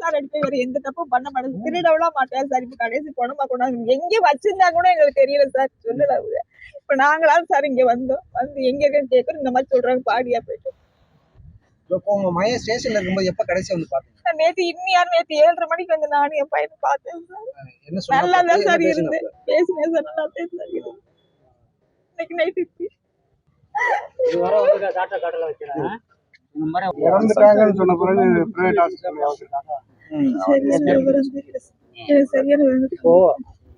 Sir அடிப்பேன் வேற எந்த தப்பும் பண்ண மாட்டேன். திருடவெல்லாம் மாட்டேன் சார். இப்ப கடைசி பணமா கொண்டாந்து எங்க வச்சிருந்தா கூட எங்களுக்கு தெரியல சார். சொல்லல அவங்க. இப்ப நாங்களா சார் இங்க வந்தோம். வந்து எங்க இருக்குன்னு கேட்கறோம் இந்த மாதிரி சொல்றாங்க. பாடியா போயிட்டு. இப்போ உங்க மையம் ஸ்டேஷன்ல இருக்கும்போது எப்ப கடைசி வந்து பாத்தீங்க நான் நேத்து இன்னியார் நேத்து ஏழரை மணிக்கு வந்து நானும் என் பையனை பார்த்தேன் சார். என்ன நல்லா தான் சார் என்ன இருந்தேன் பேசினேன் சார். நல்லா தான் சார் இருந்தேன் இன்னைக்கு நைட்டு இறந்துட்டாங்கன்னு சொன்ன பிறகு பிரைவேட் ஹாஸ்பிட்டல் சரியான விவரம். இப்போ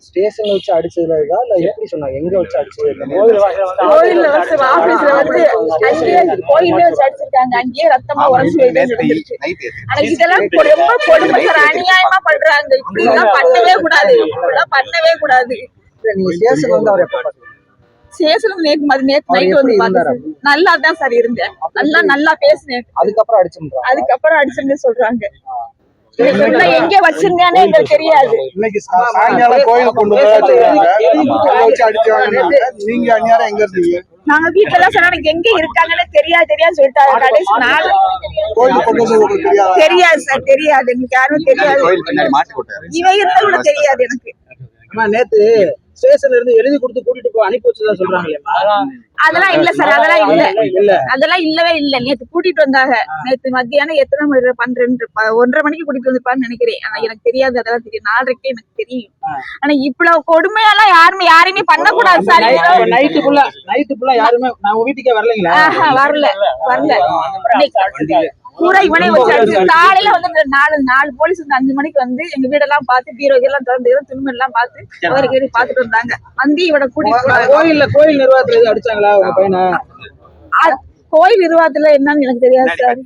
ஸ்டேஷன்ல வச்சு அடிச்சதுல இல்ல எப்படி சொன்னாங்க? எங்க வச்சு அடிச்சது? கோயில்ல வச்சு ஆபீஸ்ல வந்து அங்கேயே வச்சு அடிச்சிருக்காங்க. அங்கேயே ரத்தமா உடஞ்சு ஆனா இதெல்லாம் கொ- ரொம்ப கொடுமை சார் அநியாயமா பண்றாங்க. இப்படி எல்லாம் பண்ணவே கூடாது. பண்ணவே கூடாது. இல்ல, நீங்க ஸ்டேஷன் வந்து அவர் எப்ப சேசனம் நேத்து மதி நேத்து நைட் வந்து? பார்த்தேன் நல்லா தான் சார் இருந்தேன். நல்லா நல்லா பேசினேன். அதுக்கப்புறம் அடிச்சுன்றாங்க அதுக்கப்புறம் அடிச்சுன்னு சொல்றாங்க. எங்க வச்சிருந்தேன்னு எங்களுக்கு தெரியாது. இன்னைக்கு சாயங்காலம் கொண்டு போய் அடிச்சாங்க நீங்க அந்நேரம் எங்க இருந்தீங்க? நாங்க வீட்டுல எல்லாம் சொன்னாங்க எங்க இருக்காங்கன்னு தெரியாது தெரியாது சொல்லிட்டாங்க கடைசி நாள் தெரியாதா? சார் தெரியாது. எனக்கு யாரும் தெரியாது. இவ இருந்தா கூட தெரியாது எனக்கு. அம்மா நேத்து ஸ்டேஷன்ல இருந்து எழுதி கொடுத்து கூட்டிட்டு போய் அனுப்பி வச்சதா சொல்றாங்களேம்மா அதெல்லாம் இல்ல சார் அதெல்லாம் இல்ல அதெல்லாம் இல்லவே இல்ல நேத்து கூட்டிட்டு வந்தாங்க நேத்து மத்தியானம் எத்தனை மணி பன்னிரெண்டு ஒன்றரை மணிக்கு கூட்டிட்டு வந்திருப்பான்னு நினைக்கிறேன் ஆனா எனக்கு தெரியாது அதெல்லாம் தெரியும் நாலரைக்கே எனக்கு தெரியும் ஆனா இவ்வளவு கொடுமையெல்லாம் யாருமே யாருமே பண்ணக்கூடாது சார் நைட்டு ஃபுல்லா நைட்டு ஃபுல்லா யாருமே நான் வீட்டுக்கே வரலைங்களா வரல வரல பூரா இவனே வச்சு காலையில வந்து நாலு நாலு போலீஸ் வந்து அஞ்சு மணிக்கு வந்து எங்க வீடெல்லாம் பார்த்து பீரோ எல்லாம் திறந்து துணிமணி எல்லாம் பார்த்து அவருக்கு ஏறி பார்த்துட்டு வந்தாங்க. வந்து இவனை கூட்டிட்டு. கோயில்ல கோயில் நிர்வாகத்துல அடிச்சாங்களா உங்க பையனை? கோயில் நிர்வாகத்துல என்னன்னு எனக்கு தெரியாது சார்.